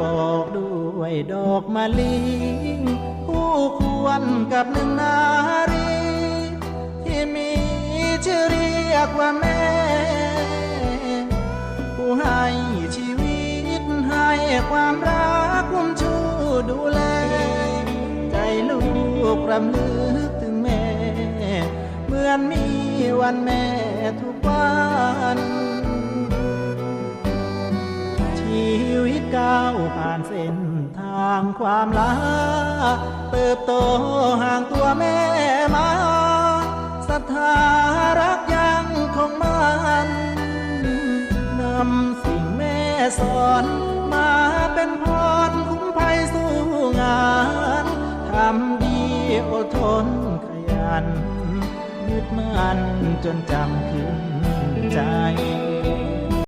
บอกด้วยดอกมะลิคู่ควรกับหนึ่งนารี ที่มีชื่อเรียกว่าแม่ ผู้ให้ชีวิตให้ความรักคุ้มชูดูแล ใจลูกรำลึกถึงแม่ เหมือนมีวันแม่ทุกวัน ก้าวผ่านเส้นทางความลาเติบโตห่างตัวแม่มาศรัทธารักยังคงมันนำสิ่งแม่สอนมาเป็นพรคุ้มภัยสู้งานทำดีอดทนขยันยึดมั่นจนจำขึ้นใจ